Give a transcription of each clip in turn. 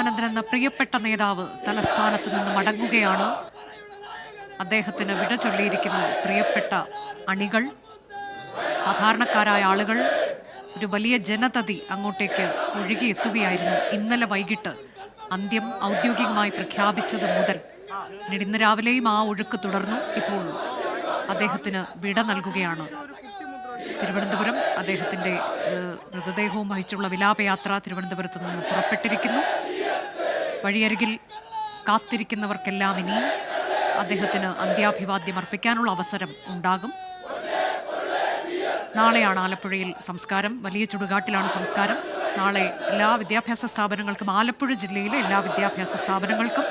അച്യുതാനന്ദൻ എന്ന പ്രിയപ്പെട്ട നേതാവ് തലസ്ഥാനത്ത് നിന്ന് മടങ്ങുകയാണ്. അദ്ദേഹത്തിന് വിട ചൊല്ലിയിരിക്കുന്ന പ്രിയപ്പെട്ട അണികൾ സാധാരണക്കാരായ ആളുകൾ ഒരു വലിയ ജനതതി അങ്ങോട്ടേക്ക് ഒഴുകിയെത്തുകയായിരുന്നു. ഇന്നലെ വൈകിട്ട് അന്ത്യം ഔദ്യോഗികമായി പ്രഖ്യാപിച്ചത് മുതൽ ഇന്ന് രാവിലെയും ആ ഒഴുക്ക് തുടർന്നു. ഇപ്പോൾ അദ്ദേഹത്തിന് വിട നൽകുകയാണ്. തിരുവനന്തപുരം അദ്ദേഹത്തിന്റെ മൃതദേഹവും വഹിച്ചുള്ള വിലാപയാത്ര തിരുവനന്തപുരത്ത് നിന്ന് പുറപ്പെട്ടിരിക്കുന്നു. വഴിയരികിൽ കാത്തിരിക്കുന്നവർക്കെല്ലാം ഇനി അദ്ദേഹത്തിന് അന്ത്യാഭിവാദ്യം അർപ്പിക്കാനുള്ള അവസരം ഉണ്ടാകും. നാളെയാണ് ആലപ്പുഴയിൽ സംസ്കാരം. വലിയ ചുടുകാട്ടിലാണ് സംസ്കാരം. നാളെ എല്ലാ വിദ്യാഭ്യാസ സ്ഥാപനങ്ങൾക്കും ആലപ്പുഴ ജില്ലയിലെ എല്ലാ വിദ്യാഭ്യാസ സ്ഥാപനങ്ങൾക്കും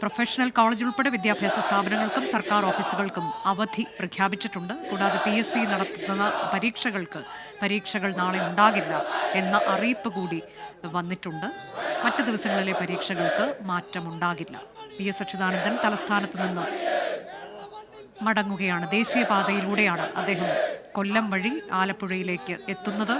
പ്രൊഫഷണൽ കോളേജ് ഉൾപ്പെടെ വിദ്യാഭ്യാസ സ്ഥാപനങ്ങൾക്കും സർക്കാർ ഓഫീസുകൾക്കും അവധി പ്രഖ്യാപിച്ചിട്ടുണ്ട്. കൂടാതെ പി എസ് സി നടത്തുന്ന പരീക്ഷകൾക്ക് പരീക്ഷകൾ നാളെ ഉണ്ടാകില്ല എന്ന അറിയിപ്പ് കൂടി വന്നിട്ടുണ്ട്. മറ്റ് ദിവസങ്ങളിലെ പരീക്ഷകൾക്ക് മാറ്റമുണ്ടാകില്ല. പി എസ് അച്യുതാനന്ദൻ തലസ്ഥാനത്ത് നിന്ന് മടങ്ങുകയാണ്. ദേശീയപാതയിലൂടെയാണ് അദ്ദേഹം കൊല്ലം വഴി ആലപ്പുഴയിലേക്ക് എത്തുന്നത്.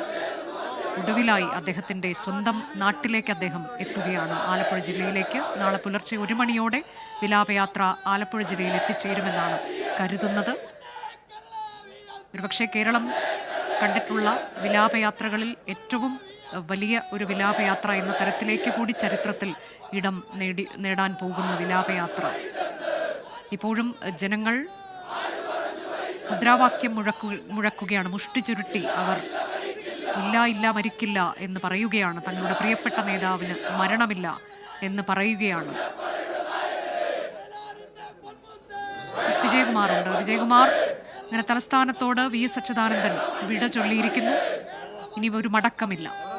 ഒടുവിലായി അദ്ദേഹത്തിന്റെ സ്വന്തം നാട്ടിലേക്ക് അദ്ദേഹം എത്തുകയാണ്. ആലപ്പുഴ ജില്ലയിലേക്ക് നാളെ പുലർച്ചെ ഒരു മണിയോടെ വിലാപയാത്ര ആലപ്പുഴ ജില്ലയിൽ എത്തിച്ചേരുമെന്നാണ് കരുതുന്നത്. ഒരുപക്ഷെ കേരളം കണ്ടിട്ടുള്ള വിലാപയാത്രകളിൽ ഏറ്റവും വലിയ ഒരു വിലാപയാത്ര എന്ന തരത്തിലേക്ക് കൂടി ചരിത്രത്തിൽ ഇടം നേടി നേടാൻ പോകുന്ന വിലാപയാത്ര. ഇപ്പോഴും ജനങ്ങൾ മുദ്രാവാക്യം മുഴക്കു മുഴക്കുകയാണ്. മുഷ്ടി ചുരുട്ടി അവർ ഇല്ല ഇല്ല മരിക്കില്ല എന്ന് പറയുകയാണ്. തങ്ങളുടെ പ്രിയപ്പെട്ട നേതാവിന് മരണമില്ല എന്ന് പറയുകയാണ്. എസ്. വിജയകുമാർ ഉണ്ട് വിജയകുമാർ തലസ്ഥാനത്തോട് വി. എസ്. അച്യുതാനന്ദൻ വിട ചൊല്ലിയിരിക്കുന്നു. ഇനി ഒരു മടക്കമില്ല.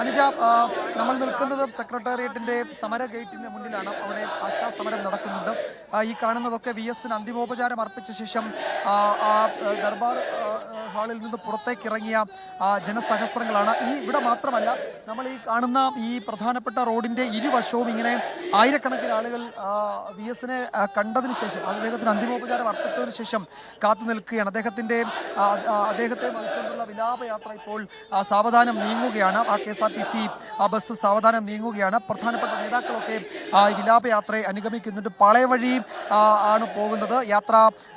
അനുജ നമ്മൾ നിൽക്കുന്നത് സെക്രട്ടേറിയറ്റിന്റെ സമര ഗേറ്റിന്റെ മുന്നിലാണ്. അവിടെ ആശാ സമരം നടക്കുന്നുണ്ട് ഈ കാണുന്നതൊക്കെ വി എസിന് അന്തിമോപചാരം അർപ്പിച്ച ശേഷം ദർബാർ ഹാളിൽ നിന്ന് പുറത്തേക്ക് ഇറങ്ങിയ ജനസഹസ്രങ്ങളാണ്. ഈ ഇവിടെ മാത്രമല്ല നമ്മൾ ഈ കാണുന്ന ഈ പ്രധാനപ്പെട്ട റോഡിന്റെ ഇരുവശവും ഇങ്ങനെ ആയിരക്കണക്കിന് ആളുകൾ വി എസിനെ കണ്ടതിന് ശേഷം അദ്ദേഹത്തിന് അന്തിമോപചാരം അർപ്പിച്ചതിന് ശേഷം കാത്തു നിൽക്കുകയാണ്. അദ്ദേഹത്തിന്റെ അദ്ദേഹത്തെ ആ, വഹിച്ചുകൊണ്ടുള്ള വിലാപയാത്ര ഇപ്പോൾ സാവധാനം നീങ്ങുകയാണ്. ആ K S R T C bus സാവധാനം നീങ്ങുകയാണ്. പ്രധാനപ്പെട്ട നേതാക്കളൊക്കെ ആ വിലാപയാത്രയെ അനുഗമിക്കുന്നുണ്ട്. പാളയ വഴി ആണ് പോകുന്നത്. യാത്ര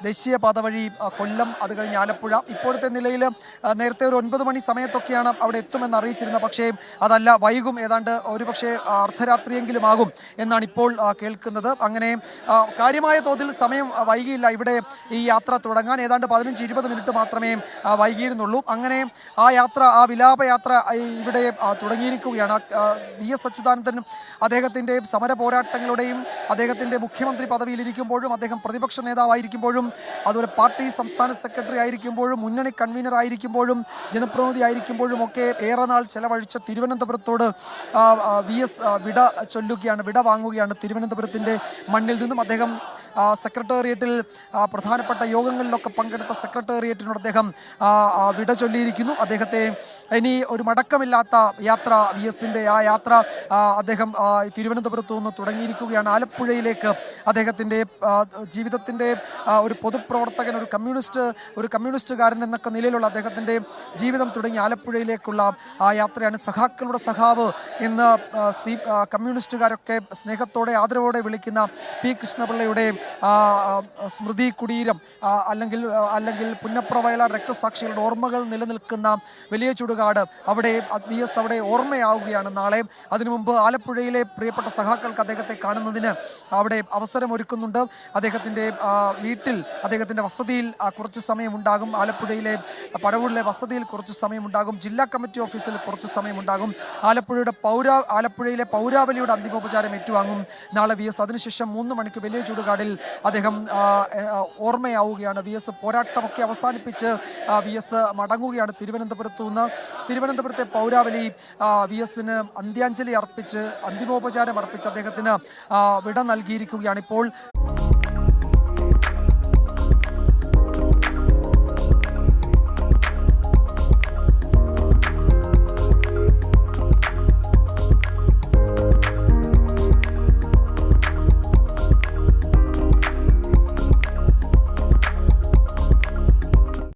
ദേശീയപാത വഴി കൊല്ലം അത് കഴിഞ്ഞ് ആലപ്പുഴ. ഇപ്പോഴത്തെ നിലയിൽ നേരത്തെ ഒരു ഒൻപത് മണി സമയത്തൊക്കെയാണ് അവിടെ എത്തുമെന്ന് അറിയിച്ചിരുന്നത്. പക്ഷേ അതല്ല വൈകും ഏതാണ്ട് ഒരുപക്ഷെ അർദ്ധരാത്രിയെങ്കിലും ആകും എന്നാണ് ഇപ്പോൾ കേൾക്കുന്നത്. അങ്ങനെ കാര്യമായ തോതിൽ സമയം വൈകിയില്ല. ഇവിടെ ഈ യാത്ര തുടങ്ങാൻ ഏതാണ്ട് പതിനഞ്ച് ഇരുപത് മിനിറ്റ് മാത്രമേ വൈകിയിരുന്നുള്ളൂ. അങ്ങനെ ആ യാത്ര ആ വിലാപയാത്ര ഇവിടെ തുടങ്ങിയിരിക്കുകയാണ്. വി എസ് അച്യുതാനന്ദൻ അദ്ദേഹത്തിന്റെ സമര പോരാട്ടങ്ങളുടെയും അദ്ദേഹത്തിന്റെ മുഖ്യമന്ത്രി പദവിയിലിരിക്കുമ്പോഴും അദ്ദേഹം പ്രതിപക്ഷ നേതാവായിരിക്കുമ്പോഴും അതുപോലെ പാർട്ടി സംസ്ഥാന സെക്രട്ടറി ആയിരിക്കുമ്പോഴും മുന്നണി കൺവീനർ ആയിരിക്കുമ്പോഴും ജനപ്രതിനിധി ആയിരിക്കുമ്പോഴും ഒക്കെ ഏറെ നാൾ ചെലവഴിച്ച തിരുവനന്തപുരത്തോട് വി എസ് വിട ചൊല്ലുകയാണ് വിട വാങ്ങുകയാണ് തിരുവനന്തപുരത്തിന്റെ മണ്ണിൽ നിന്നും. അദ്ദേഹം സെക്രട്ടേറിയറ്റിൽ പ്രധാനപ്പെട്ട യോഗങ്ങളിലൊക്കെ പങ്കെടുത്ത സെക്രട്ടേറിയറ്റിനോട് അദ്ദേഹം വിട ചൊല്ലിയിരിക്കുന്നു. അദ്ദേഹത്തെ ഇനി ഒരു മടക്കമില്ലാത്ത യാത്ര വി എസിന്റെ ആ യാത്ര അദ്ദേഹം തിരുവനന്തപുരത്തു നിന്ന് തുടങ്ങിയിരിക്കുകയാണ്. ആലപ്പുഴയിലേക്ക് അദ്ദേഹത്തിന്റെ ജീവിതത്തിന്റെ ഒരു പൊതുപ്രവർത്തകൻ ഒരു കമ്മ്യൂണിസ്റ്റ് ഒരു കമ്മ്യൂണിസ്റ്റുകാരൻ എന്നൊക്കെ നിലയിലുള്ള അദ്ദേഹത്തിന്റെ ജീവിതം തുടങ്ങി ആലപ്പുഴയിലേക്കുള്ള ആ യാത്രയാണ്. സഖാക്കളുടെ സഖാവ് എന്ന് സി കമ്മ്യൂണിസ്റ്റുകാരൊക്കെ സ്നേഹത്തോടെ ആദരവോടെ വിളിക്കുന്ന പി കൃഷ്ണപിള്ളയുടെ സ്മൃതി കുടീരം അല്ലെങ്കിൽ അല്ലെങ്കിൽ പുന്നപ്ര വയലാർ രക്തസാക്ഷികളുടെ ഓർമ്മകൾ നിലനിൽക്കുന്ന വലിയ ചുടുകാട് അവിടെ വി എസ് അവിടെ ഓർമ്മയാവുകയാണ് നാളെ. അതിനു മുമ്പ് ആലപ്പുഴയിലെ പ്രിയപ്പെട്ട സഹാക്കൾക്ക് അദ്ദേഹത്തെ കാണുന്നതിന് അവിടെ അവസരമൊരുക്കുന്നുണ്ട് അദ്ദേഹത്തിന്റെ വീട്ടിൽ അദ്ദേഹത്തിന്റെ വസതിയിൽ കുറച്ച് സമയമുണ്ടാകും. ആലപ്പുഴയിലെ പഴവൂരിലെ വസതിയിൽ കുറച്ച് സമയമുണ്ടാകും. ജില്ലാ കമ്മിറ്റി ഓഫീസിൽ കുറച്ച് സമയമുണ്ടാകും. ആലപ്പുഴയുടെ പൗരാ ആലപ്പുഴയിലെ പൗരാവലിയുടെ അന്തിമോപചാരം ഏറ്റുവാങ്ങും. നാളെ വി എസ് അതിനുശേഷം മൂന്ന് മണിക്ക് വലിയ ചൂടുകാടിൽ അദ്ദേഹം ഓർമ്മയാവുകയാണ്. വി എസ് പോരാട്ടമൊക്കെ അവസാനിപ്പിച്ച് വി എസ് മടങ്ങുകയാണ് തിരുവനന്തപുരത്തു നിന്ന് തിരുവനന്തപുരത്തെ പൗരാവലി വി എസിന് അന്ത്യാഞ്ജലി അർപ്പിച്ച് അന്തിമോപചാരം അർപ്പിച്ച് അദ്ദേഹത്തിന് വിട നൽകിയിരിക്കുകയാണ്. ഇപ്പോൾ